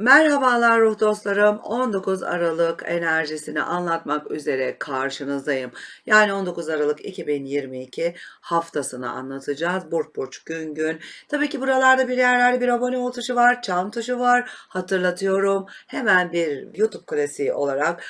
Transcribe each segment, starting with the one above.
Merhabalar ruh dostlarım. 19 Aralık enerjisini anlatmak üzere karşınızdayım. Yani 19 Aralık 2022 haftasını anlatacağız. Burç burç gün gün. Tabii ki buralarda bir yerlerde bir abone ol tuşu var, çan tuşu var. Hatırlatıyorum. Hemen bir YouTube klasiği olarak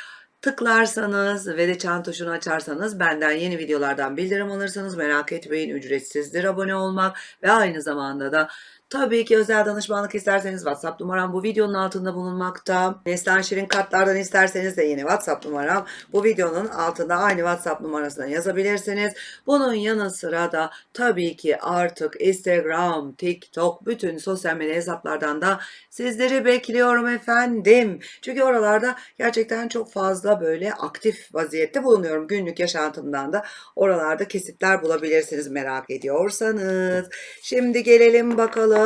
tıklarsanız ve de çan tuşunu açarsanız benden yeni videolardan bildirim alırsanız merak etmeyin ücretsizdir abone olmak ve aynı zamanda da Tabii ki özel danışmanlık isterseniz WhatsApp numaram bu videonun altında bulunmakta. Neslihan Şirin kartlardan isterseniz de yine WhatsApp numaram bu videonun altında aynı WhatsApp numarasına yazabilirsiniz. Bunun yanı sıra da tabii ki artık Instagram, TikTok bütün sosyal medya hesaplardan da sizleri bekliyorum efendim. Çünkü oralarda gerçekten çok fazla böyle aktif vaziyette bulunuyorum. Günlük yaşantımdan da oralarda kesitler bulabilirsiniz merak ediyorsanız. Şimdi gelelim bakalım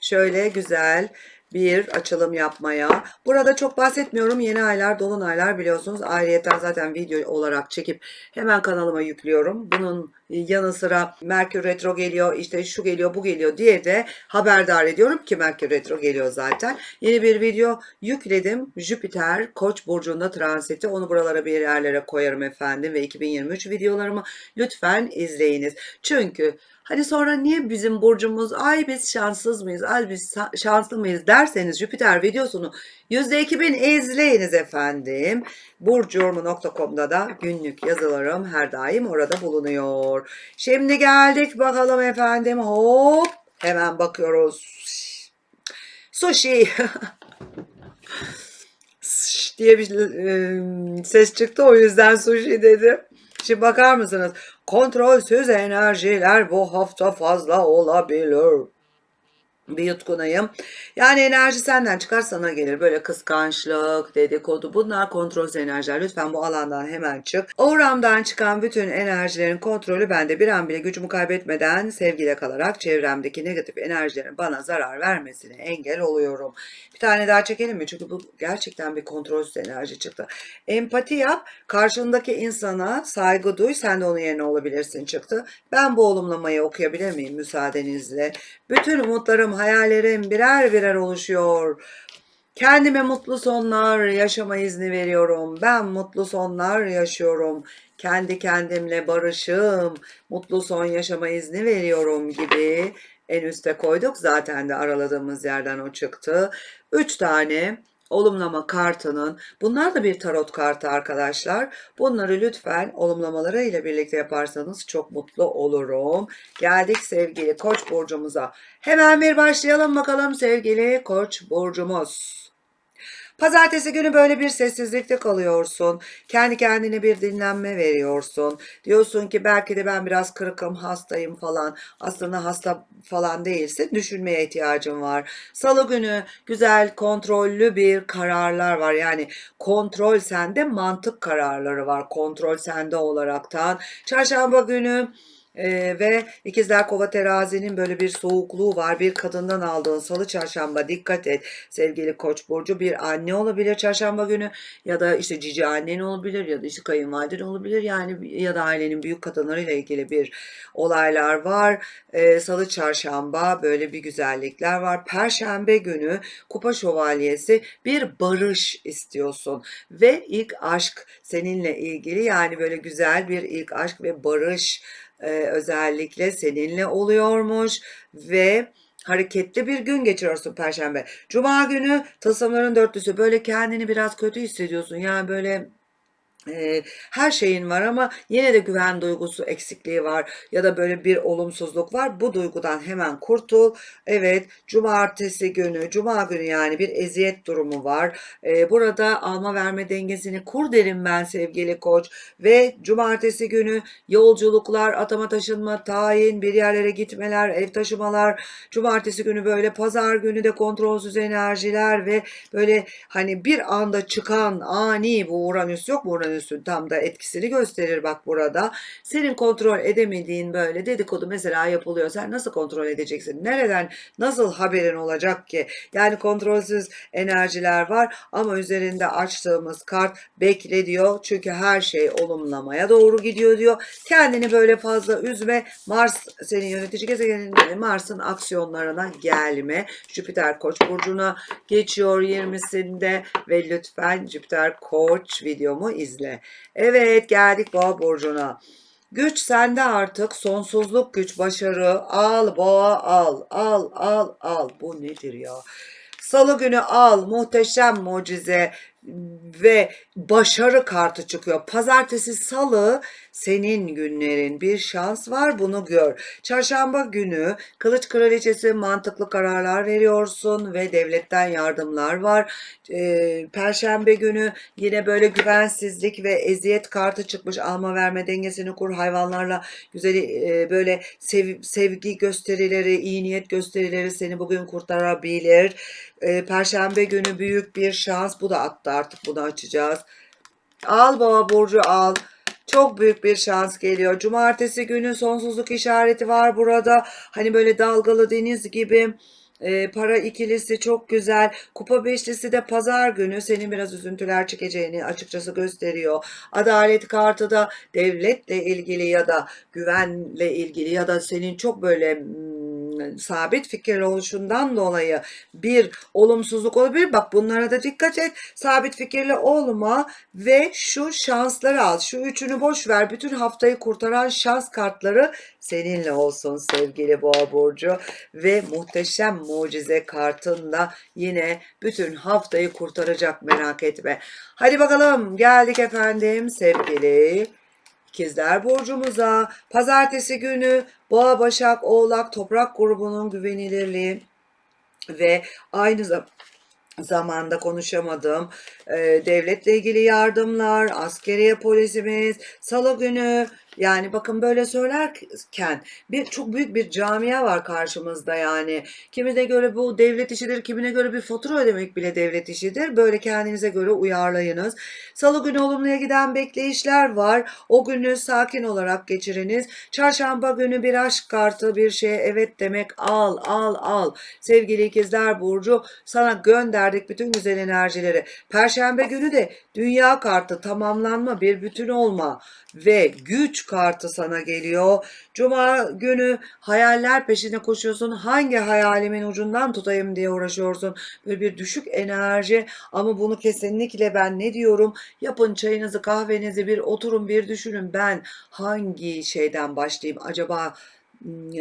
şöyle güzel bir açılım yapmaya. Burada çok bahsetmiyorum. Yeni aylar, dolunaylar biliyorsunuz. Ayrıyeten zaten video olarak çekip hemen kanalıma yüklüyorum. Bunun yanı sıra Merkür Retro geliyor, işte şu geliyor, bu geliyor diye de haberdar ediyorum ki Merkür Retro geliyor zaten. Yeni bir video yükledim. Jüpiter Koç burcunda transiti. Onu buralara bir yerlere koyarım efendim ve 2023 videolarımı lütfen izleyiniz. Çünkü Hani sonra niye bizim burcumuz ay biz şanssız mıyız, ay biz şanslı mıyız derseniz Jüpiter videosunu %2000 izleyiniz efendim. Burcuyorumu.com'da da günlük yazılarım her daim orada bulunuyor. Şimdi geldik bakalım efendim hop hemen bakıyoruz. Sushi diye bir e, ses çıktı o yüzden sushi dedim. Şimdi bakar mısınız? Kontrolsüz enerjiler bu hafta fazla olabilir. Bir yutkunayım. Yani enerji senden çıkar sana gelir. Böyle kıskançlık, dedikodu bunlar kontrolsüz enerjiler. Lütfen bu alandan hemen çık. Auramdan çıkan bütün enerjilerin kontrolü bende bir an bile gücümü kaybetmeden sevgide kalarak çevremdeki negatif enerjilerin bana zarar vermesine engel oluyorum. Bir tane daha çekelim mi? Çünkü bu gerçekten bir kontrolsüz enerji çıktı. Empati yap. Karşındaki insana saygı duy. Sen de onun yerine olabilirsin çıktı. Ben bu olumlamayı okuyabilir miyim müsaadenizle? Bütün umutlarım, hayallerim birer birer oluşuyor. Kendime mutlu sonlar yaşama izni veriyorum. Ben mutlu sonlar yaşıyorum. Kendi kendimle barışım, mutlu son yaşama izni veriyorum gibi en üste koyduk. Zaten de araladığımız yerden o çıktı. Üç tane olumlama kartının bunlar da bir tarot kartı arkadaşlar. Bunları lütfen olumlamaları ile birlikte yaparsanız çok mutlu olurum. Geldik sevgili Koç burcumuza. Hemen bir başlayalım bakalım sevgili Koç burcumuz. Pazartesi günü böyle bir sessizlikte kalıyorsun. Kendi kendine bir dinlenme veriyorsun. Diyorsun ki belki de ben biraz kırıkım, hastayım falan. Aslında hasta falan değilsin. Düşünmeye ihtiyacın var. Salı günü güzel, kontrollü bir kararlar var. Yani kontrol sende, mantık kararları var. Kontrol sende olaraktan. Çarşamba günü ee, ve ikizler kova terazinin böyle bir soğukluğu var. Bir kadından aldığın salı çarşamba dikkat et sevgili koç burcu. Bir anne olabilir çarşamba günü ya da işte cici annen olabilir ya da işte kayınvaliden olabilir. Yani ya da ailenin büyük kadınlarıyla ilgili bir olaylar var. Ee, salı çarşamba böyle bir güzellikler var. Perşembe günü kupa şövalyesi bir barış istiyorsun ve ilk aşk seninle ilgili yani böyle güzel bir ilk aşk ve barış e, özellikle seninle oluyormuş ve hareketli bir gün geçiriyorsun perşembe. Cuma günü tasarımların dörtlüsü böyle kendini biraz kötü hissediyorsun. Yani böyle her şeyin var ama yine de güven duygusu eksikliği var ya da böyle bir olumsuzluk var. Bu duygudan hemen kurtul. Evet, cumartesi günü, cuma günü yani bir eziyet durumu var. Burada alma verme dengesini kur derim ben sevgili koç. Ve cumartesi günü yolculuklar, atama taşınma, tayin, bir yerlere gitmeler, ev taşımalar. Cumartesi günü böyle pazar günü de kontrolsüz enerjiler ve böyle hani bir anda çıkan ani bu Uranüs yok mu Uranüs? Uranüs'ün tam da etkisini gösterir bak burada. Senin kontrol edemediğin böyle dedikodu mesela yapılıyor. Sen nasıl kontrol edeceksin? Nereden nasıl haberin olacak ki? Yani kontrolsüz enerjiler var ama üzerinde açtığımız kart bekle diyor. Çünkü her şey olumlamaya doğru gidiyor diyor. Kendini böyle fazla üzme. Mars senin yönetici gezegenin Mars'ın aksiyonlarına gelme. Jüpiter Koç burcuna geçiyor 20'sinde ve lütfen Jüpiter Koç videomu izle. Evet geldik Boğa burcuna. Güç sende artık. Sonsuzluk güç başarı. Al boğa al al al al. Bu nedir ya? Salı günü al. Muhteşem mucize ve başarı kartı çıkıyor. Pazartesi, salı senin günlerin bir şans var bunu gör. Çarşamba günü kılıç kraliçesi mantıklı kararlar veriyorsun ve devletten yardımlar var. Ee, Perşembe günü yine böyle güvensizlik ve eziyet kartı çıkmış. Alma verme dengesini kur hayvanlarla güzel e, böyle sev- sevgi gösterileri, iyi niyet gösterileri seni bugün kurtarabilir. Ee, Perşembe günü büyük bir şans. Bu da attı artık bunu açacağız. Al baba burcu al. Çok büyük bir şans geliyor. Cumartesi günü sonsuzluk işareti var burada. Hani böyle dalgalı deniz gibi. E, para ikilisi çok güzel. Kupa beşlisi de pazar günü senin biraz üzüntüler çekeceğini açıkçası gösteriyor. Adalet kartı da devletle ilgili ya da güvenle ilgili ya da senin çok böyle sabit fikirli oluşundan dolayı bir olumsuzluk olabilir. Bak bunlara da dikkat et. Sabit fikirli olma ve şu şansları al. Şu üçünü boş ver. Bütün haftayı kurtaran şans kartları seninle olsun sevgili Boğa burcu ve muhteşem mucize kartında yine bütün haftayı kurtaracak merak etme. Hadi bakalım geldik efendim sevgili İkizler burcumuza pazartesi günü Boğa, Başak, Oğlak, Toprak grubunun güvenilirliği ve aynı zamanda zamanda konuşamadım. Ee, devletle ilgili yardımlar, askeriye polisimiz, salı günü yani bakın böyle söylerken bir çok büyük bir camia var karşımızda yani. Kimine göre bu devlet işidir, kimine göre bir fatura ödemek bile devlet işidir. Böyle kendinize göre uyarlayınız. Salı günü olumluya giden bekleyişler var. O günü sakin olarak geçiriniz. Çarşamba günü bir aşk kartı, bir şeye evet demek al, al, al. Sevgili ikizler Burcu sana gönderdik bütün güzel enerjileri. Perşembe günü de dünya kartı tamamlanma, bir bütün olma ve güç kartı sana geliyor. Cuma günü hayaller peşinde koşuyorsun. Hangi hayalimin ucundan tutayım diye uğraşıyorsun. Böyle bir düşük enerji ama bunu kesinlikle ben ne diyorum? Yapın çayınızı kahvenizi bir oturun bir düşünün. Ben hangi şeyden başlayayım? Acaba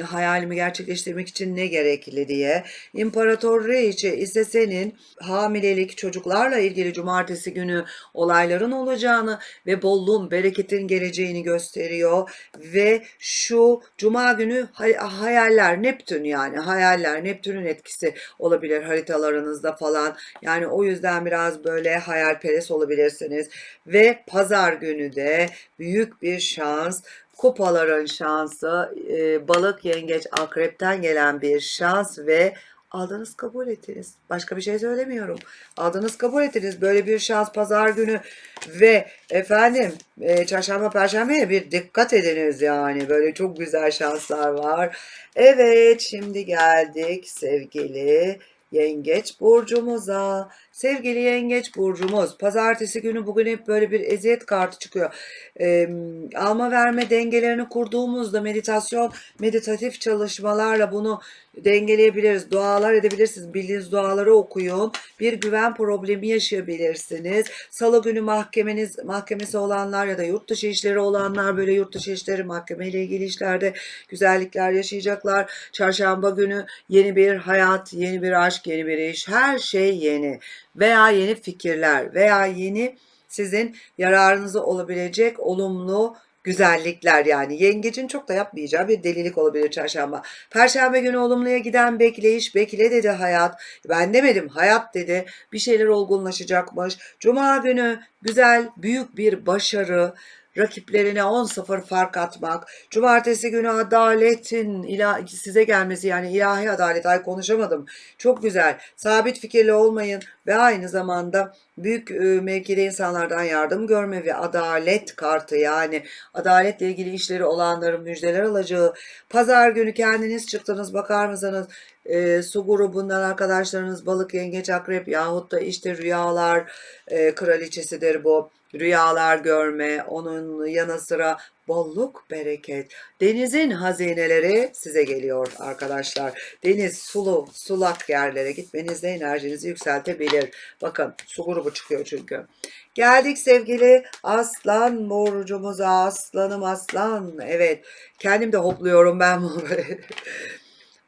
hayalimi gerçekleştirmek için ne gerekli diye. İmparatorluğu ise senin hamilelik çocuklarla ilgili cumartesi günü olayların olacağını ve bolluğun bereketin geleceğini gösteriyor. Ve şu cuma günü hay- hayaller Neptün yani hayaller Neptün'ün etkisi olabilir haritalarınızda falan. Yani o yüzden biraz böyle hayalperest olabilirsiniz. Ve pazar günü de büyük bir şans kupaların şansı, e, balık, yengeç, akrepten gelen bir şans ve aldınız kabul ettiniz. Başka bir şey söylemiyorum. Aldınız kabul ettiniz. Böyle bir şans pazar günü ve efendim e, çarşamba perşembeye bir dikkat ediniz yani. Böyle çok güzel şanslar var. Evet şimdi geldik sevgili Yengeç burcumuza. Sevgili yengeç burcumuz. Pazartesi günü bugün hep böyle bir eziyet kartı çıkıyor. Ee, alma verme dengelerini kurduğumuzda meditasyon, meditatif çalışmalarla bunu dengeleyebiliriz. Dualar edebilirsiniz. Bildiğiniz duaları okuyun. Bir güven problemi yaşayabilirsiniz. Salı günü mahkemeniz mahkemesi olanlar ya da yurt dışı işleri olanlar böyle yurt dışı işleri mahkemeyle ilgili işlerde güzellikler yaşayacaklar. Çarşamba günü yeni bir hayat, yeni bir aşk, yeni bir iş, her şey yeni veya yeni fikirler veya yeni sizin yararınıza olabilecek olumlu güzellikler yani yengecin çok da yapmayacağı bir delilik olabilir çarşamba. Perşembe günü olumluya giden bekleyiş, bekle dedi hayat. Ben demedim hayat dedi. Bir şeyler olgunlaşacakmış. Cuma günü güzel, büyük bir başarı rakiplerine 10-0 fark atmak, cumartesi günü adaletin ila size gelmesi yani ilahi adalet ay konuşamadım. Çok güzel. Sabit fikirli olmayın ve aynı zamanda büyük e, mevkide insanlardan yardım görme ve adalet kartı yani adaletle ilgili işleri olanların müjdeler alacağı. Pazar günü kendiniz çıktınız bakar mısınız? E, su grubundan arkadaşlarınız balık, yengeç, akrep yahut da işte rüyalar e, kraliçesidir bu. Rüyalar görme, onun yanı sıra bolluk, bereket. Denizin hazineleri size geliyor arkadaşlar. Deniz, sulu, sulak yerlere gitmenizde enerjinizi yükseltebilir. Bakın su grubu çıkıyor çünkü. Geldik sevgili aslan burcumuza. Aslanım aslan. Evet. Kendim de hopluyorum ben bunu.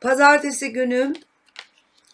Pazartesi günü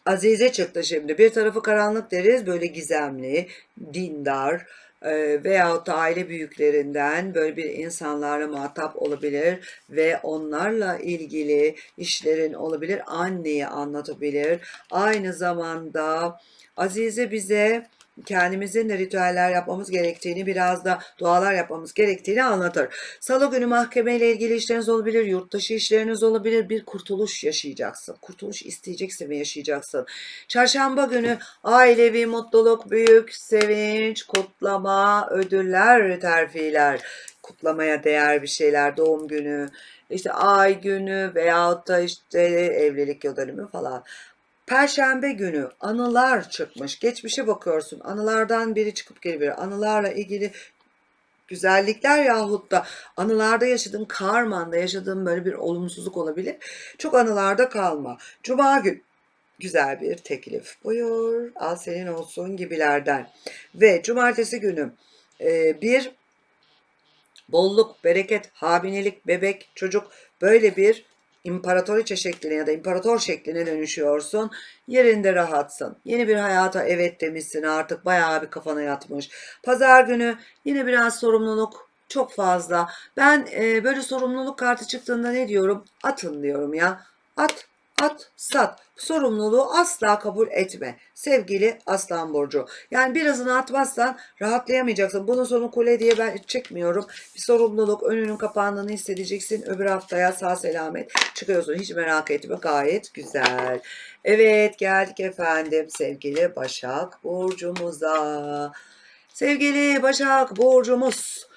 Azize çıktı şimdi. Bir tarafı karanlık deriz böyle gizemli, dindar e, veyahut da aile büyüklerinden böyle bir insanlarla muhatap olabilir ve onlarla ilgili işlerin olabilir. Anneyi anlatabilir. Aynı zamanda Azize bize kendimizin de ritüeller yapmamız gerektiğini, biraz da dualar yapmamız gerektiğini anlatır. Salı günü mahkemeyle ilgili işleriniz olabilir, yurt dışı işleriniz olabilir, bir kurtuluş yaşayacaksın. Kurtuluş isteyeceksin ve yaşayacaksın. Çarşamba günü ailevi mutluluk, büyük sevinç, kutlama, ödüller, terfiler, kutlamaya değer bir şeyler, doğum günü, işte ay günü veyahut da işte evlilik yıl dönümü falan. Perşembe günü anılar çıkmış. Geçmişe bakıyorsun. Anılardan biri çıkıp gelebilir. Anılarla ilgili güzellikler yahut da anılarda yaşadığın karmanda yaşadığın böyle bir olumsuzluk olabilir. Çok anılarda kalma. Cuma gün güzel bir teklif. Buyur al senin olsun gibilerden. Ve cumartesi günü e, bir bolluk, bereket, hamilelik, bebek, çocuk böyle bir imparatoriçe şekline ya da imparator şekline dönüşüyorsun. Yerinde rahatsın. Yeni bir hayata evet demişsin artık bayağı bir kafana yatmış. Pazar günü yine biraz sorumluluk çok fazla. Ben e, böyle sorumluluk kartı çıktığında ne diyorum? Atın diyorum ya. At at, sat. Sorumluluğu asla kabul etme. Sevgili Aslan Burcu. Yani birazını atmazsan rahatlayamayacaksın. Bunun sonu kule diye ben çekmiyorum. Bir sorumluluk önünün kapandığını hissedeceksin. Öbür haftaya sağ selamet çıkıyorsun. Hiç merak etme. Gayet güzel. Evet geldik efendim sevgili Başak Burcumuza. Sevgili Başak Burcumuz.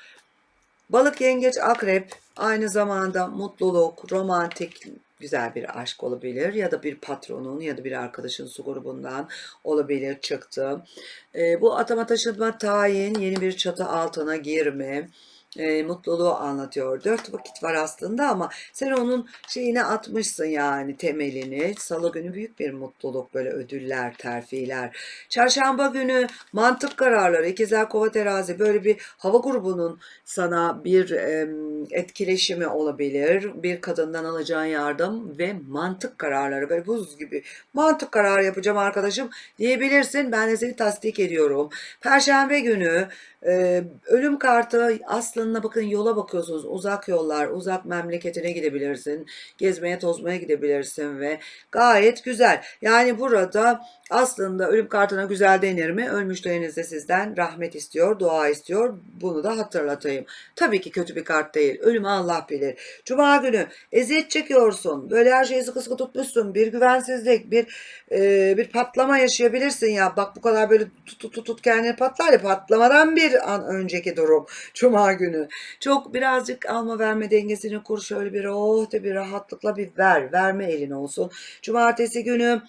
Balık, yengeç, akrep aynı zamanda mutluluk, romantik güzel bir aşk olabilir ya da bir patronun ya da bir arkadaşın su grubundan olabilir çıktı. E, bu atama taşınma tayin, yeni bir çatı altına girme, e, mutluluğu anlatıyor. Dört vakit var aslında ama sen onun şeyine atmışsın yani temelini. Salı günü büyük bir mutluluk böyle ödüller, terfiler. Çarşamba günü mantık kararları, ikizler kova terazi böyle bir hava grubunun sana bir e, etkileşimi olabilir. Bir kadından alacağın yardım ve mantık kararları böyle buz gibi mantık kararı yapacağım arkadaşım diyebilirsin. Ben de seni tasdik ediyorum. Perşembe günü ee, ölüm kartı aslında bakın yola bakıyorsunuz. Uzak yollar, uzak memleketine gidebilirsin. Gezmeye tozmaya gidebilirsin ve gayet güzel. Yani burada aslında ölüm kartına güzel denir mi? Ölmüşleriniz de sizden rahmet istiyor, dua istiyor. Bunu da hatırlatayım. Tabii ki kötü bir kart değil. Ölümü Allah bilir. Cuma günü eziyet çekiyorsun. Böyle her şeyi sıkı sıkı tutmuşsun. Bir güvensizlik, bir e, bir patlama yaşayabilirsin ya. Bak bu kadar böyle tut tut tut, tut kendini patlar ya patlamadan bir an önceki durum. Cuma günü. Çok birazcık alma verme dengesini kur şöyle bir oh de bir rahatlıkla bir ver. Verme elin olsun. Cumartesi günü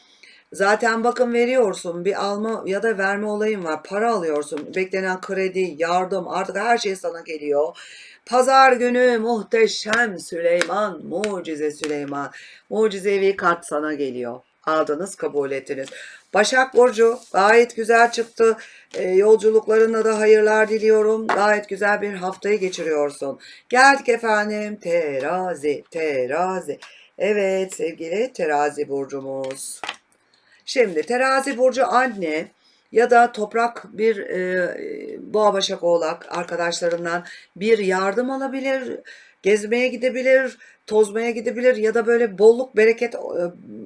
Zaten bakın veriyorsun bir alma ya da verme olayın var. Para alıyorsun. Beklenen kredi, yardım artık her şey sana geliyor. Pazar günü muhteşem Süleyman, mucize Süleyman. Mucizevi kart sana geliyor. Aldınız, kabul ettiniz. Başak Burcu gayet güzel çıktı. E, yolculuklarında da hayırlar diliyorum. Gayet güzel bir haftayı geçiriyorsun. Geldik efendim terazi, terazi. Evet sevgili terazi burcumuz. Şimdi terazi burcu anne ya da toprak bir e, boğa başak oğlak arkadaşlarından bir yardım alabilir, gezmeye gidebilir tozmaya gidebilir ya da böyle bolluk bereket e,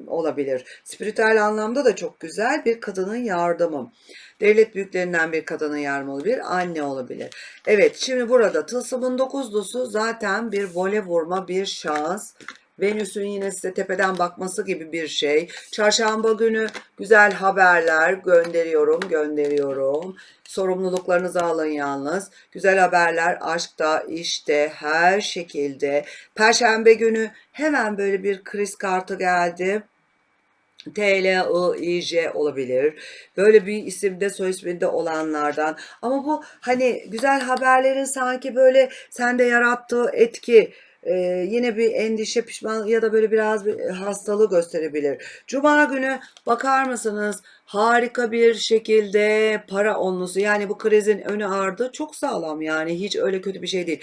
olabilir. Spiritüel anlamda da çok güzel bir kadının yardımı. Devlet büyüklerinden bir kadının yardımı olabilir, anne olabilir. Evet, şimdi burada tılsımın dokuzlusu zaten bir vole vurma, bir şans. Venüs'ün yine size tepeden bakması gibi bir şey. Çarşamba günü güzel haberler gönderiyorum, gönderiyorum. Sorumluluklarınızı alın yalnız. Güzel haberler aşkta, işte, her şekilde. Perşembe günü hemen böyle bir kriz kartı geldi. T, L, I, I, J olabilir. Böyle bir isimde soy isminde olanlardan. Ama bu hani güzel haberlerin sanki böyle sende yarattığı etki e, yine bir endişe, pişman ya da böyle biraz bir hastalığı gösterebilir. Cuma günü bakar mısınız? Harika bir şekilde para onlusu yani bu krizin önü ardı çok sağlam yani hiç öyle kötü bir şey değil.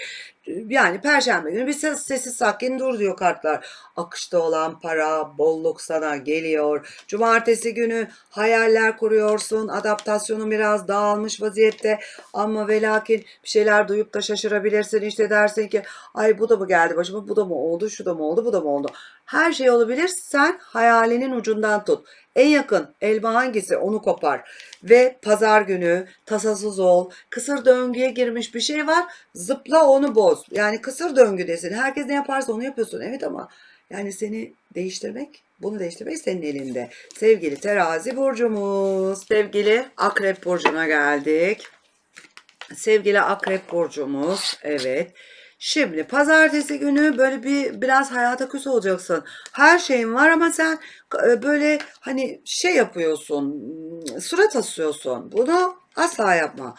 Yani perşembe günü bir ses, sessiz sakin dur diyor kartlar. Akışta olan para, bolluk sana geliyor. Cumartesi günü hayaller kuruyorsun. Adaptasyonun biraz dağılmış vaziyette ama ve lakin bir şeyler duyup da şaşırabilirsin. İşte dersin ki ay bu da mı geldi başıma, bu da mı oldu, şu da mı oldu, bu da mı oldu. Her şey olabilir. Sen hayalinin ucundan tut. En yakın elma hangisi onu kopar. Ve pazar günü tasasız ol. Kısır döngüye girmiş bir şey var. Zıpla onu boz. Yani kısır döngüdesin. Herkes ne yaparsa onu yapıyorsun. Evet ama yani seni değiştirmek, bunu değiştirmek senin elinde. Sevgili terazi burcumuz. Sevgili akrep burcuna geldik. Sevgili akrep burcumuz. Evet. Şimdi pazartesi günü böyle bir biraz hayata küs olacaksın. Her şeyin var ama sen e, böyle hani şey yapıyorsun. Surat asıyorsun. Bunu asla yapma.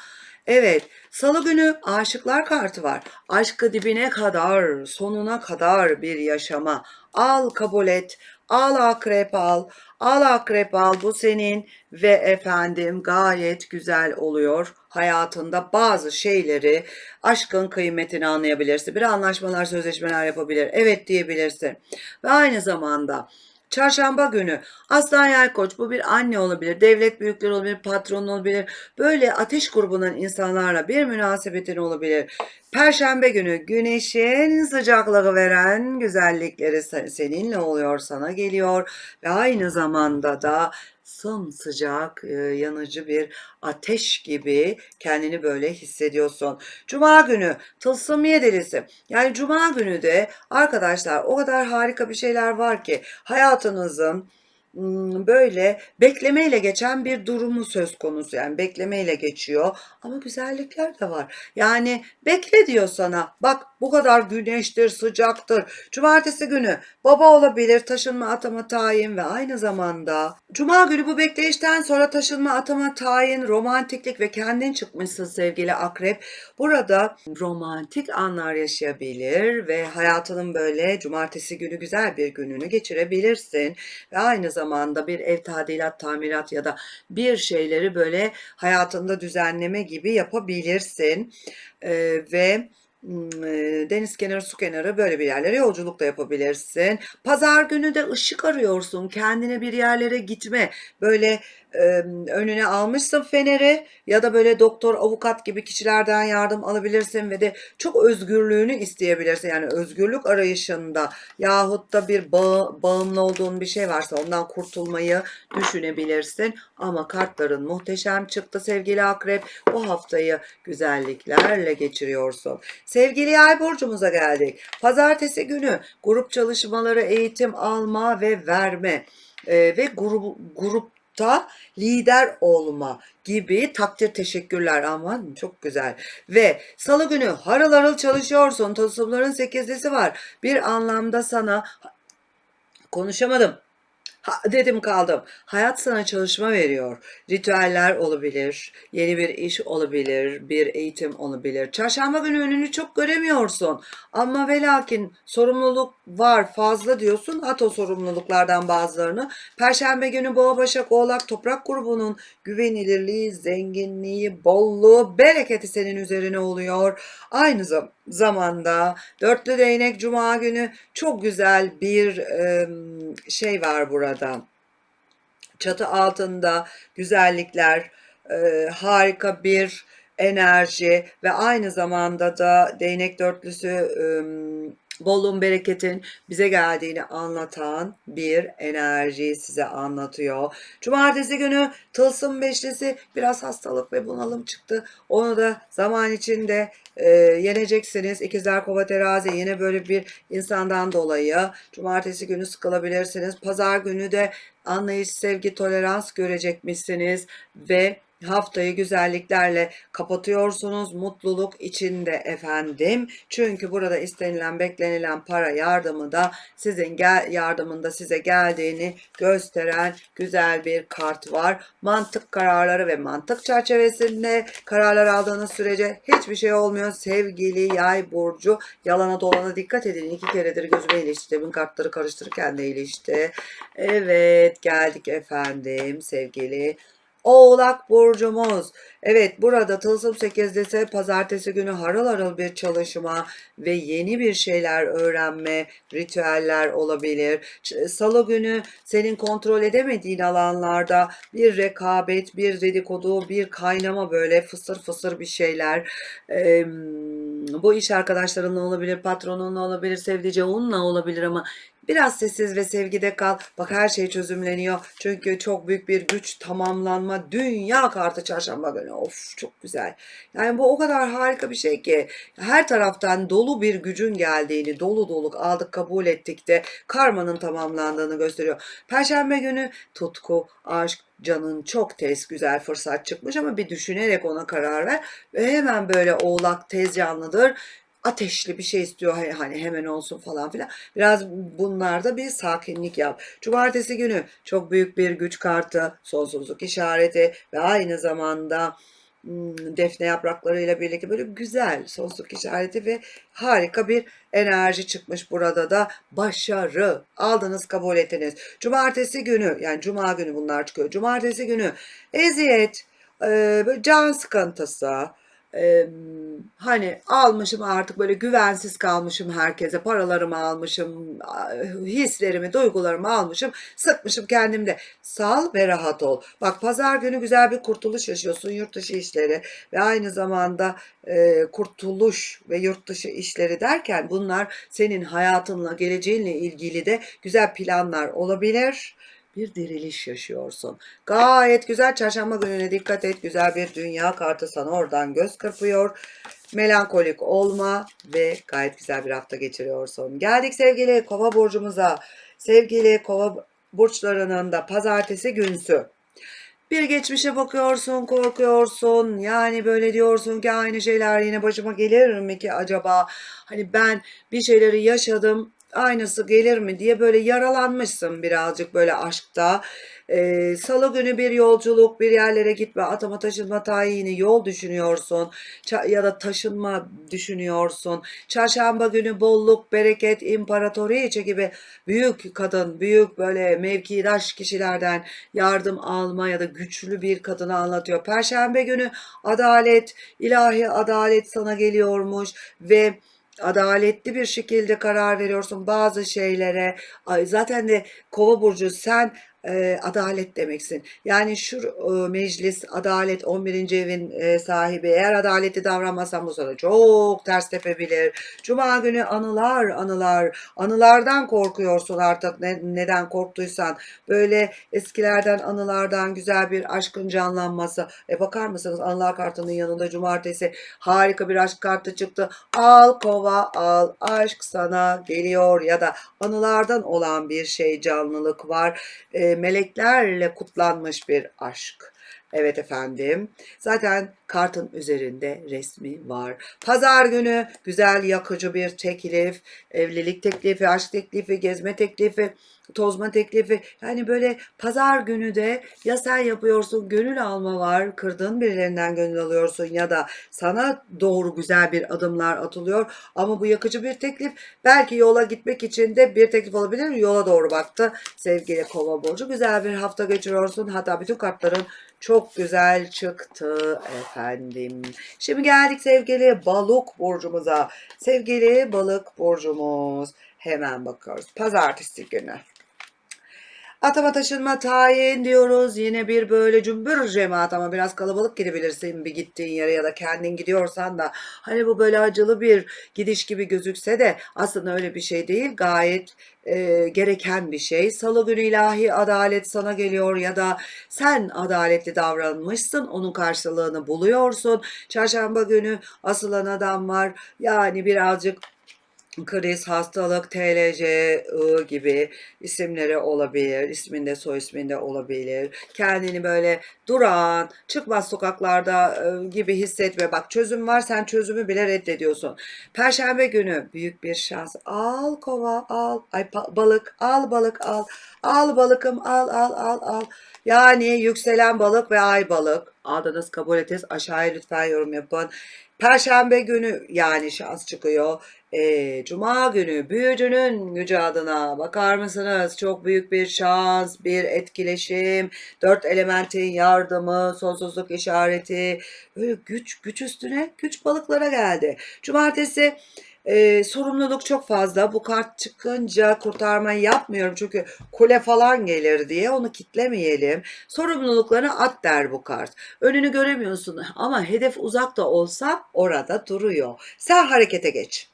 Evet, salı günü aşıklar kartı var. Aşkı dibine kadar, sonuna kadar bir yaşama. Al kabul et. Al akrep al. Al akrep al bu senin ve efendim gayet güzel oluyor. Hayatında bazı şeyleri aşkın kıymetini anlayabilirsin. Bir anlaşmalar, sözleşmeler yapabilir. Evet diyebilirsin. Ve aynı zamanda Çarşamba günü Aslan Yay Koç bu bir anne olabilir, devlet büyükleri olabilir, patron olabilir. Böyle ateş grubunun insanlarla bir münasebetin olabilir. Perşembe günü güneşin sıcaklığı veren güzellikleri seninle oluyor, sana geliyor ve aynı zamanda da sımsıcak, e, yanıcı bir ateş gibi kendini böyle hissediyorsun. Cuma günü tılsım yedilisi. Yani cuma günü de arkadaşlar o kadar harika bir şeyler var ki hayatınızın böyle beklemeyle geçen bir durumu söz konusu. Yani beklemeyle geçiyor ama güzellikler de var. Yani bekle diyor sana. Bak bu kadar güneştir, sıcaktır. Cumartesi günü baba olabilir, taşınma, atama, tayin ve aynı zamanda Cuma günü bu bekleyişten sonra taşınma, atama, tayin, romantiklik ve kendin çıkmışsın sevgili akrep. Burada romantik anlar yaşayabilir ve hayatının böyle cumartesi günü güzel bir gününü geçirebilirsin. Ve aynı zamanda bir ev tadilat, tamirat ya da bir şeyleri böyle hayatında düzenleme gibi yapabilirsin. Ee, ve deniz kenarı, su kenarı böyle bir yerlere yolculuk da yapabilirsin. Pazar günü de ışık arıyorsun. Kendine bir yerlere gitme. Böyle önüne almışsın feneri ya da böyle doktor, avukat gibi kişilerden yardım alabilirsin ve de çok özgürlüğünü isteyebilirsin. Yani özgürlük arayışında yahut da bir bağ, bağımlı olduğun bir şey varsa ondan kurtulmayı düşünebilirsin. Ama kartların muhteşem çıktı sevgili akrep. Bu haftayı güzelliklerle geçiriyorsun. Sevgili yay burcumuza geldik. Pazartesi günü grup çalışmaları, eğitim alma ve verme e, ve grup, grup grupta lider olma gibi takdir teşekkürler aman çok güzel. Ve salı günü harıl harıl çalışıyorsun tılsımların sekizlisi var. Bir anlamda sana konuşamadım Dedim kaldım. Hayat sana çalışma veriyor. Ritüeller olabilir, yeni bir iş olabilir, bir eğitim olabilir. Çarşamba günü önünü çok göremiyorsun. Ama ve lakin sorumluluk var fazla diyorsun. At o sorumluluklardan bazılarını. Perşembe günü Boğa Başak Oğlak Toprak grubunun güvenilirliği, zenginliği, bolluğu, bereketi senin üzerine oluyor. Aynı zamanda dörtlü değnek Cuma günü çok güzel bir şey var burada. Çatı altında güzellikler, harika bir enerji ve aynı zamanda da değnek dörtlüsü bolluğun bereketin bize geldiğini anlatan bir enerji size anlatıyor. Cumartesi günü tılsım beşlisi biraz hastalık ve bunalım çıktı. Onu da zaman içinde e, yeneceksiniz. İkizler Kova Terazi yine böyle bir insandan dolayı cumartesi günü sıkılabilirsiniz. Pazar günü de anlayış, sevgi, tolerans görecekmişsiniz ve haftayı güzelliklerle kapatıyorsunuz. Mutluluk içinde efendim. Çünkü burada istenilen, beklenilen para yardımı da sizin gel yardımında size geldiğini gösteren güzel bir kart var. Mantık kararları ve mantık çerçevesinde kararlar aldığınız sürece hiçbir şey olmuyor. Sevgili yay burcu yalana dolana dikkat edin. İki keredir gözüme ilişti. Demin kartları karıştırırken de ilişti. Evet geldik efendim sevgili Oğlak burcumuz. Evet burada Tılsım 8'dese pazartesi günü harıl harıl bir çalışma ve yeni bir şeyler öğrenme, ritüeller olabilir. Salı günü senin kontrol edemediğin alanlarda bir rekabet, bir dedikodu, bir kaynama böyle fısır fısır bir şeyler. Eee, bu iş arkadaşlarınla olabilir, patronunla olabilir, sevdiceğinle olabilir ama Biraz sessiz ve sevgide kal. Bak her şey çözümleniyor. Çünkü çok büyük bir güç tamamlanma. Dünya kartı çarşamba günü. Of çok güzel. Yani bu o kadar harika bir şey ki. Her taraftan dolu bir gücün geldiğini, dolu doluk aldık kabul ettik de karmanın tamamlandığını gösteriyor. Perşembe günü tutku, aşk, canın çok tez güzel fırsat çıkmış ama bir düşünerek ona karar ver. Ve hemen böyle oğlak tez canlıdır ateşli bir şey istiyor hani- hemen olsun falan filan. Biraz bunlarda bir sakinlik yap. Cumartesi günü çok büyük bir güç kartı, sonsuzluk işareti ve aynı zamanda defne yapraklarıyla birlikte böyle güzel sonsuzluk işareti ve harika bir enerji çıkmış burada da başarı aldınız kabul ettiniz. Cumartesi günü yani cuma günü bunlar çıkıyor. Cumartesi günü eziyet, can sıkıntısı, e, hani almışım artık böyle güvensiz kalmışım herkese paralarımı almışım hislerimi duygularımı almışım sıkmışım kendimde. Sal ve rahat ol. Bak pazar günü güzel bir kurtuluş yaşıyorsun yurt dışı işleri ve aynı zamanda e, kurtuluş ve yurt dışı işleri derken bunlar senin hayatınla geleceğinle ilgili de güzel planlar olabilir bir diriliş yaşıyorsun. Gayet güzel çarşamba gününe dikkat et. Güzel bir dünya kartı sana oradan göz kırpıyor. Melankolik olma ve gayet güzel bir hafta geçiriyorsun. Geldik sevgili kova burcumuza. Sevgili kova burçlarının da pazartesi günsü. Bir geçmişe bakıyorsun, korkuyorsun. Yani böyle diyorsun ki aynı şeyler yine başıma gelir mi ki acaba? Hani ben bir şeyleri yaşadım aynısı gelir mi diye böyle yaralanmışsın birazcık böyle aşkta. Ee, Salı günü bir yolculuk, bir yerlere gitme, atama taşınma tayini, yol düşünüyorsun ya da taşınma düşünüyorsun. Çarşamba günü bolluk, bereket, imparatoriçe gibi büyük kadın, büyük böyle mevkidaş kişilerden yardım alma ya da güçlü bir kadını anlatıyor. Perşembe günü adalet, ilahi adalet sana geliyormuş ve adaletli bir şekilde karar veriyorsun bazı şeylere. Zaten de Kova burcu sen e, adalet demeksin. Yani şu e, meclis adalet 11. evin e, sahibi eğer adaletli davranmazsan bu sana çok ters tepebilir. Cuma günü anılar anılar anılardan korkuyorsun artık ne, neden korktuysan böyle eskilerden anılardan güzel bir aşkın canlanması. E bakar mısınız anılar kartının yanında cumartesi harika bir aşk kartı çıktı. Al kova al aşk sana geliyor ya da anılardan olan bir şey canlılık var. E, meleklerle kutlanmış bir aşk. Evet efendim. Zaten kartın üzerinde resmi var. Pazar günü güzel yakıcı bir teklif, evlilik teklifi, aşk teklifi, gezme teklifi, tozma teklifi. Yani böyle pazar günü de ya sen yapıyorsun gönül alma var, kırdığın birilerinden gönül alıyorsun ya da sana doğru güzel bir adımlar atılıyor. Ama bu yakıcı bir teklif belki yola gitmek için de bir teklif olabilir. Yola doğru baktı sevgili kova burcu. Güzel bir hafta geçiriyorsun. Hatta bütün kartların çok güzel çıktı efendim. Şimdi geldik sevgili balık burcumuza. Sevgili balık burcumuz. Hemen bakıyoruz. Pazartesi günü. Atama taşınma tayin diyoruz. Yine bir böyle cümbür cemaat ama biraz kalabalık gidebilirsin bir gittiğin yere ya da kendin gidiyorsan da. Hani bu böyle acılı bir gidiş gibi gözükse de aslında öyle bir şey değil. Gayet e, gereken bir şey. Salı günü ilahi adalet sana geliyor ya da sen adaletli davranmışsın. Onun karşılığını buluyorsun. Çarşamba günü asılan adam var. Yani birazcık kriz, hastalık, TLC, gibi isimleri olabilir. İsminde, soy isminde olabilir. Kendini böyle duran, çıkmaz sokaklarda e, gibi hissetme. Bak çözüm var, sen çözümü bile reddediyorsun. Perşembe günü büyük bir şans. Al kova, al. Ay balık, al balık, al. Al balıkım, al, al, al, al. Yani yükselen balık ve ay balık. Aldınız kabul ettiniz. Aşağıya lütfen yorum yapın. Perşembe günü yani şans çıkıyor. Ee, Cuma günü büyücünün gücü adına bakar mısınız? Çok büyük bir şans, bir etkileşim, dört elementin yardımı, sonsuzluk işareti, böyle güç, güç üstüne güç balıklara geldi. Cumartesi e, sorumluluk çok fazla. Bu kart çıkınca kurtarma yapmıyorum çünkü kule falan gelir diye onu kitlemeyelim. Sorumluluklarını at der bu kart. Önünü göremiyorsun ama hedef uzak da olsa orada duruyor. Sen harekete geç.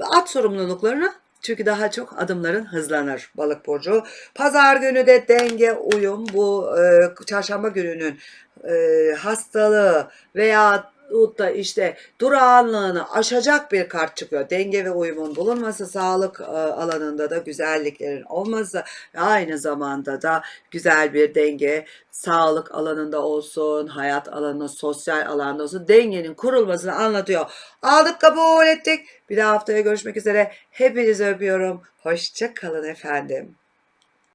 At sorumluluklarını çünkü daha çok adımların hızlanır balık burcu. Pazar günü de denge, uyum bu e, çarşamba gününün e, hastalığı veya da işte durağanlığını aşacak bir kart çıkıyor. Denge ve uyumun bulunması, sağlık e, alanında da güzelliklerin olması ve aynı zamanda da güzel bir denge, sağlık alanında olsun, hayat alanında, sosyal alanda olsun dengenin kurulmasını anlatıyor. Aldık kabul ettik. Bir daha haftaya görüşmek üzere. Hepinizi öpüyorum. Hoşça kalın efendim.